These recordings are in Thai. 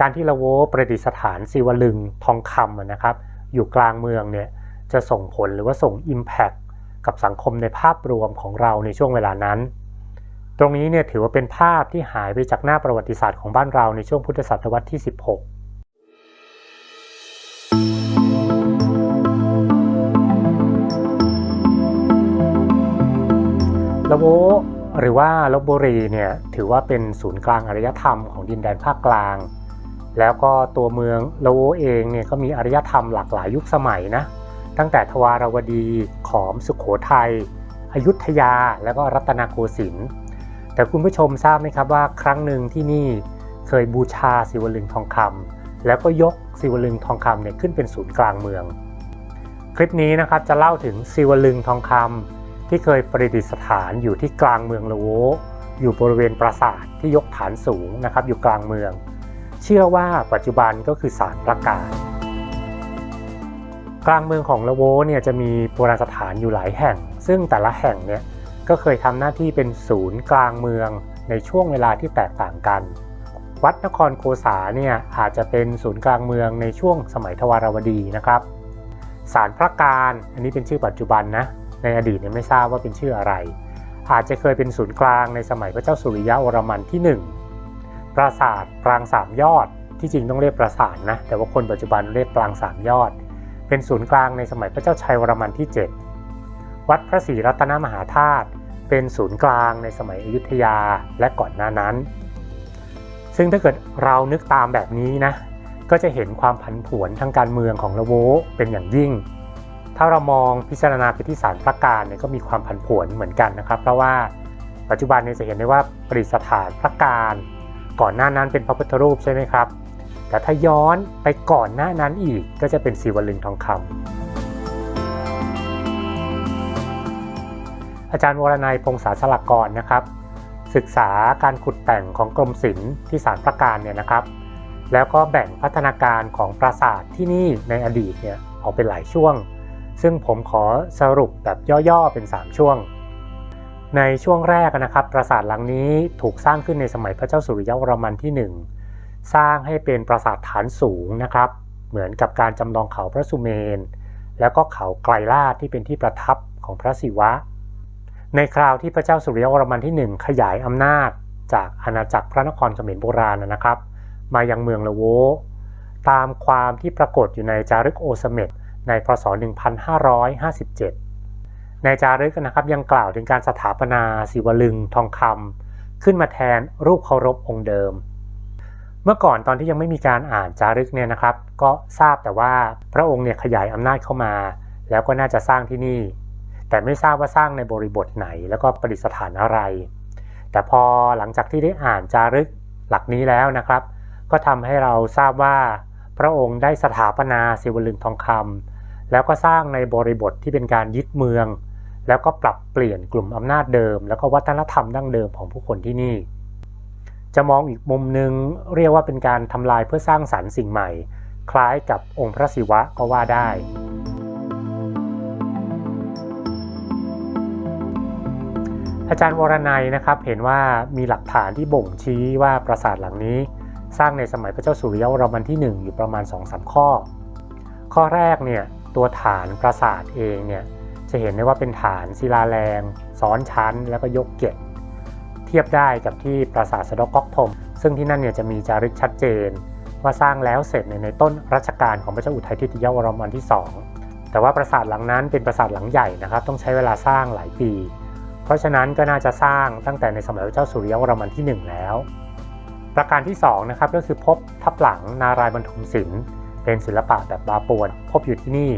การที่ละโวประดิษฐานศิวลึงทองคำนะครับ อยู่กลางเมืองเนี่ยจะส่งผลหรือว่าส่ง Impact กับสังคมในภาพรวมของเราในช่วงเวลานั้น ตรงนี้เนี่ยถือว่าเป็นภาพที่หายไปจากหน้าประวัติศาสตร์ของบ้านเราในช่วงพุทธศตวรรษที่ 16ละโวหรือว่าลบบุรีเนี่ยถือว่าเป็นศูนย์กลางอารยธรรมของดินแดนภาคกลาง แล้วก็ตัวเมืองละโวเองเนี่ยก็มีอารยธรรมหลากหลายยุคสมัยนะ ตั้งแต่ทวารวดี ขอมสุขโขทัยอยุธยา แล้วก็รัตนโกสินทร์ แต่คุณผู้ชมทราบไหมครับว่าครั้งหนึ่งที่นี่เคยบูชาศิวลึงทองคำแล้วก็ยกศิวลึงทองคำเนี่ยขึ้นเป็นศูนย์กลางเมือง คลิปนี้นะครับจะเล่าถึงศิวลึงทองคำที่เคยประดิษฐานอยู่ที่กลางเมืองละโวอยู่บริเวณปราสาทที่ยกฐานสูงนะครับอยู่กลางเมือง เชื่อว่าปัจจุบันก็คือศาลพระการกลางเมืองของละโวเนี่ยจะมีโบราณสถานอยู่หลายแห่ง ซึ่งแต่ละแห่งเนี่ยก็เคยทำหน้าที่เป็นศูนย์กลางเมืองในช่วงเวลาที่แตกต่างกัน วัดนครโกษาเนี่ยอาจจะเป็นศูนย์กลางเมืองในช่วงสมัยทวารวดีนะครับศาลพระการอันนี้เป็นชื่อปัจจุบันนะในอดีตเนี่ยไม่ทราบว่าเป็นชื่ออะไร อาจจะเคยเป็นศูนย์กลางในสมัยพระเจ้าสุริยะวรมันที่ 1 ปราสาทปรางสามยอด ที่จริงต้องเรียกปราสาทนะ แต่ว่าคนปัจจุบันเรียกปรางสามยอด เป็นศูนย์กลางในสมัยพระเจ้าชัยวรมันที่ 7 วัดพระศรีรัตนมหาธาตุเป็นศูนย์กลางในสมัยอยุธยาและก่อนหน้านั้น ซึ่งถ้าเกิดเรานึกตามแบบนี้นะ ก็จะเห็นความผันผวนทางการเมืองของละโวเป็นอย่างยิ่ง ถ้าเรามองพิจารณาไปที่ศาลพระการเนี่ยก็มีความผันผวนเหมือนกันนะครับ เพราะว่าปัจจุบันเนี่ยจะเห็นได้ว่าประดิษฐานพระการ ก่อนหน้านั้นเป็นพระพุทธรูปใช่ไหมครับ แต่ถ้าย้อนไปก่อนหน้านั้นอีกก็จะเป็นศิวลึงทองคำอาจารย์วรนัยพงษาสลักกรนะครับ ศึกษาการขุดแต่งของกรมศิลป์ที่ศาลพระการเนี่ยนะครับ แล้วก็แบ่งพัฒนาการของปราสาทที่นี่ในอดีตเนี่ยออกเป็นหลายช่วง ซึ่งผมขอสรุปแบบย่อๆเป็น 3 ช่วง ในช่วงแรกนะครับ ปราสาทหลังนี้ถูกสร้างขึ้นในสมัยพระเจ้าสุริยวรมันที่ 1 สร้างให้เป็นปราสาทฐานสูงนะครับ เหมือนกับการจำลองเขาพระสุเมน แล้วก็เขาไกลลาดที่เป็นที่ประทับของพระศิวะ ในคราวที่พระเจ้าสุริยวรมันที่ 1 ขยายอำนาจจากอาณาจักรพระนครเขมรโบราณนะครับ มายังเมืองละโว ตามความที่ปรากฏอยู่ในจารึกโอสเมดในพศ 1557 ในจารึกนะครับยังกล่าวถึงการสถาปนาศิวลึงทองคำขึ้นมาแทนรูปเคารพองค์เดิม เมื่อก่อนตอนที่ยังไม่มีการอ่านจารึกเนี่ยนะครับ ก็ทราบแต่ว่าพระองค์เนี่ยขยายอำนาจเข้ามา แล้วก็น่าจะสร้างที่นี่ แต่ไม่ทราบว่าสร้างในบริบทไหน แล้วก็ประดิษฐานอะไร แต่พอหลังจากที่ได้อ่านจารึกหลักนี้แล้วนะครับ ก็ทำให้เราทราบว่าพระองค์ได้สถาปนาศิวลึงทองคำแล้วก็สร้างในบริบทที่เป็นการยึดเมือง แล้วก็ปรับเปลี่ยนกลุ่มอำนาจเดิม แล้วก็วัฒนธรรมดั้งเดิมของผู้คนที่นี่ จะมองอีกมุมหนึ่งเรียกว่าเป็นการทำลายเพื่อสร้างสรรค์สิ่งใหม่ คล้ายกับองค์พระศิวะก็ว่าได้ อาจารย์วรนัยนะครับเห็นว่ามีหลักฐานที่บ่งชี้ว่าปราสาทหลังนี้ สร้างในสมัยพระเจ้าสุริยวรมันที่ 1 อยู่ประมาณ 2-3 ข้อ ข้อแรกเนี่ยตัวฐานปราสาทเองเนี่ย จะเห็นได้ว่าเป็นฐานศิลาแรงซ้อนชั้นแล้วก็ยกเกศเทียบได้กับที่ปราสาทสะดอกก๊อกทม ซึ่งที่นั่นเนี่ยจะมีจารึกชัดเจน ว่าสร้างแล้วเสร็จในในต้นรัชกาลของพระเจ้าอุทัยทิตยวรมันที่ 2 แต่ว่าปราสาทหลังนั้นเป็นปราสาทหลังใหญ่นะครับ ต้องใช้เวลาสร้างหลายปี เพราะฉะนั้นก็น่าจะสร้างตั้งแต่ในสมัยพระเจ้าสุริยวรมันที่ 1 แล้ว ประการที่2นะครับก็คือพบทับหลังนารายบรรทุมศิลป์เป็นศิลปะแบบบาปวน พบอยู่ที่นี่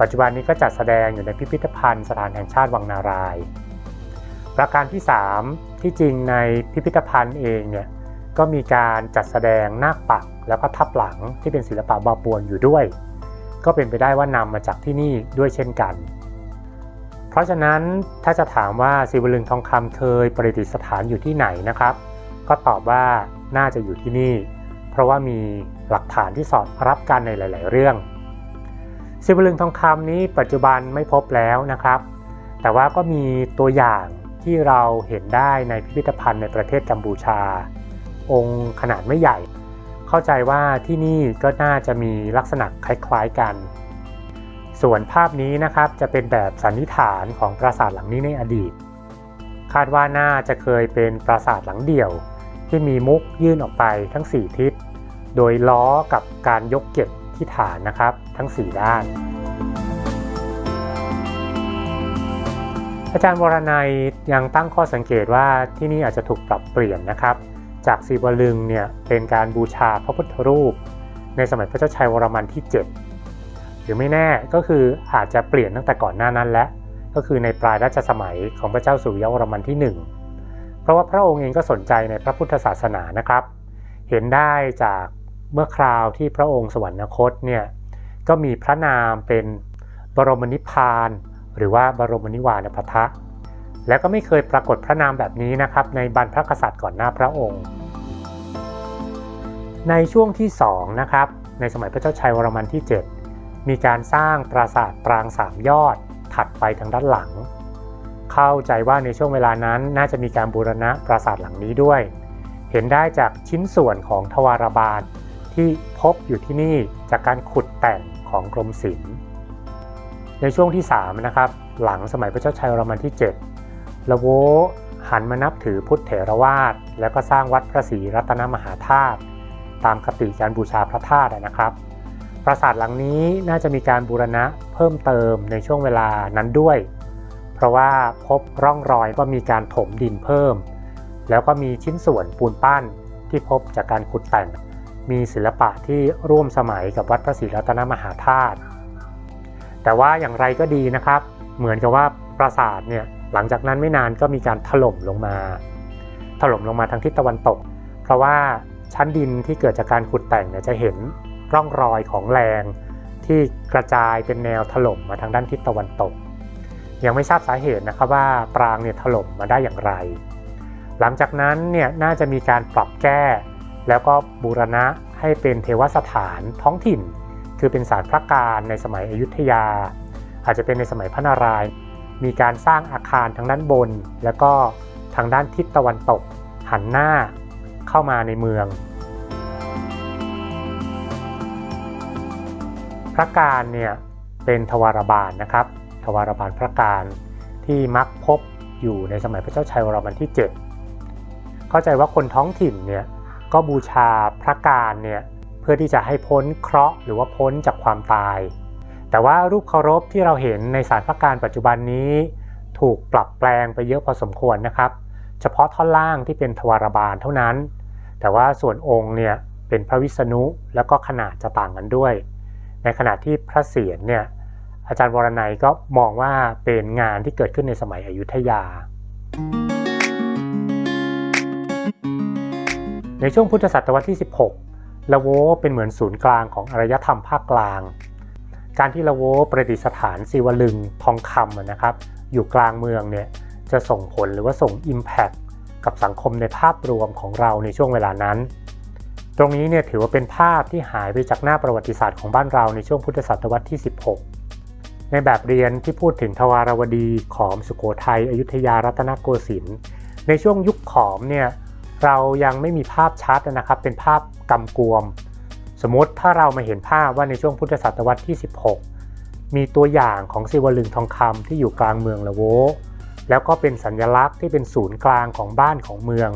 ปัจจุบันนี้ก็จัดแสดงอยู่ในพิพิธภัณฑ์สถานแห่งชาติวังนาราย ประการที่ 3 ที่จริงในพิพิธภัณฑ์เองเนี่ยก็มีการจัดแสดงนาคปักแล้วก็ทับหลังที่เป็นศิลปะบาปวนอยู่ด้วย ก็เป็นไปได้ว่านำมาจากที่นี่ด้วยเช่นกัน เพราะฉะนั้นถ้าจะถามว่าศิวลึงทองคำเคยประดิษฐานอยู่ที่ไหนนะครับ ก็ตอบว่าน่าจะอยู่ที่นี่ เพราะว่ามีหลักฐานที่สอดรับกันในหลาย ๆ เรื่อง ศิวลึงทองคำนี้ปัจจุบันไม่พบแล้วนะครับ แต่ว่าก็มีตัวอย่างที่เราเห็นได้ในพิพิธภัณฑ์ในประเทศกัมพูชา องค์ขนาดไม่ใหญ่เขเข้าใจว่าที่นี่ก็น่าจะมีลักษณะคล้ายๆกัน ส่วนภาพนี้นะครับจะเป็นแบบสันนิษฐานของปราสาทหลังนี้ในอดีต คาดว่าน่าจะเคยเป็นปราสาทหลังเดี่ยว ที่มีมุกยื่นออกไปทั้ง 4 ทิศ โดยล้อกับการยกเก็บ ที่ฐานนะครับ ทั้ง 4 ด้าน อาจารย์วรนัยยังตั้งข้อสังเกตว่าที่นี่อาจจะถูกปรับเปลี่ยนนะครับ จากศิวลึงเนี่ยเป็นการบูชาพระพุทธรูป ในสมัยพระเจ้าชัยวรมันที่ 7 หรือไม่แน่ก็คืออาจจะเปลี่ยนตั้งแต่ก่อนหน้านั้นแล้วก็คือในปลายรัชสมัยของพระเจ้าสุริยวรมันที่ 1 เพราะว่าพระองค์เองก็สนใจในพระพุทธศาสนานะครับ เห็นได้จาก เมื่อคราวที่พระองค์สวรรคตเนี่ยก็มีพระนามเป็นบรมนิพพาน หรือว่าบรมนิวานพัทะแล้วก็ไม่เคยปรากฏพระนามแบบนี้นะครับ ในบรรพระกษัตริย์ก่อนหน้าพระองค์ ในช่วงที่2นะครับในสมัยพระเจ้าชัยวรมันที่ 7 มีการสร้างปราสาทปรางสามยอดถัดไปทางด้านหลัง เข้าใจว่าในช่วงเวลานั้นน่าจะมีการบูรณะปราสาทหลังนี้ด้วย เห็นได้จากชิ้นส่วนของทวารบาล ที่พบอยู่ที่นี่จากการขุดแต่งของกรมศิลป์ ในช่วงที่3นะครับหลังสมัยพระเจ้าชัยรมันที่ 7 ละโวหันมานับถือพุทธเถรวาท แล้วก็สร้างวัดพระศรีรัตนมหาธาตุตามคติการบูชาพระธาตุนะครับ ปราสาทหลังนี้น่าจะมีการบูรณะเพิ่มเติมในช่วงเวลานั้นด้วย เพราะว่าพบร่องรอยก็มีการถมดินเพิ่ม แล้วก็มีชิ้นส่วนปูนปั้นที่พบจากการขุดแต่ง มีศิลปะที่ร่วมสมัยกับวัดพระศรีรัตนมหาธาตุแต่ว่าอย่างไรก็ดีนะครับ เหมือนกับว่าปราสาทเนี่ยหลังจากนั้นไม่นานก็มีการถล่มลงมา ถล่มลงมาทางทิศตะวันตก เพราะว่าชั้นดินที่เกิดจากการขุดแต่งเนี่ยจะเห็นร่องรอยของแรงที่กระจายเป็นแนวถล่มมาทางด้านทิศตะวันตก ยังไม่ทราบสาเหตุนะครับว่าปรางเนี่ยถล่มมาได้อย่างไร หลังจากนั้นเนี่ยน่าจะมีการปรับแก้ แล้วก็บูรณะให้เป็นเทวสถานท้องถิ่น คือเป็นศาลพระการในสมัยอยุธยา อาจจะเป็นในสมัยพระนารายณ์มีการสร้างอาคารทางด้านบน แล้วก็ทางด้านทิศตะวันตกหันหน้าเข้ามาในเมือง พระการเนี่ยเป็นทวารบาลนะครับ ทวารบาลพระการที่มักพบอยู่ในสมัยพระเจ้าชัยวรมันที่ 7 เข้าใจว่าคนท้องถิ่นเนี่ย ก็บูชาพระการเนี่ยเพื่อที่จะให้พ้นเคราะห์หรือว่าพ้นจากความตาย แต่ว่ารูปเคารพที่เราเห็นในสารพระการปัจจุบันนี้ ถูกปรับแปลงไปเยอะพอสมควรนะครับ เฉพาะท่อนล่างที่เป็นทวารบาลเท่านั้น แต่ว่าส่วนองค์เนี่ยเป็นพระวิษณุแล้วก็ขนาดจะต่างกันด้วย ในขณะที่พระเศียรเนี่ยอาจารย์วรนัยก็มองว่าเป็นงานที่เกิดขึ้นในสมัยอยุธยา ในช่วงพุทธศตวรรษที่ 16 ละโวเป็นเหมือนศูนย์กลางของอารยธรรมภาคกลาง การที่ละโวประดิษฐานศิวลึงทองคำนะครับอยู่กลางเมืองเนี่ยจะส่งผลหรือว่าส่ง Impact กับสังคมในภาพรวมของเราในช่วงเวลานั้น ตรงนี้เนี่ยถือว่าเป็นภาพที่หายไปจากหน้าประวัติศาสตร์ของบ้านเราในช่วงพุทธศตวรรษที่ 16 ในแบบเรียนที่พูดถึงทวารวดีขอมสุโขทัยอยุธยารัตนโกสินทร์ในช่วงยุคขอมเนี่ย เรายังไม่มีภาพชัดนะครับ เป็นภาพกำกวม สมมติถ้าเรามาเห็นภาพว่าในช่วงพุทธศตวรรษที่ 16 มีตัวอย่างของศิวลึงทองคำที่อยู่กลางเมืองละโวแล้วก็เป็นสัญลักษณ์ที่เป็นศูนย์กลางของบ้านของเมือง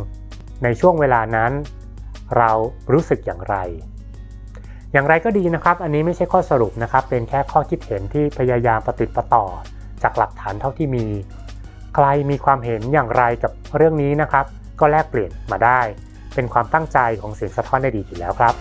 ในช่วงเวลานั้น เรารู้สึกอย่างไร อย่างไรก็ดีนะครับ อันนี้ไม่ใช่ข้อสรุปนะครับ เป็นแค่ข้อคิดเห็นที่พยายามปฏิดประต่อ จากหลักฐานเท่าที่มี ใครมีความเห็นอย่างไรกับเรื่องนี้นะครับ ก็แลกเปลี่ยนมาได้ เป็นความตั้งใจของเสียงสะท้อนในดีอยู่แล้วครับ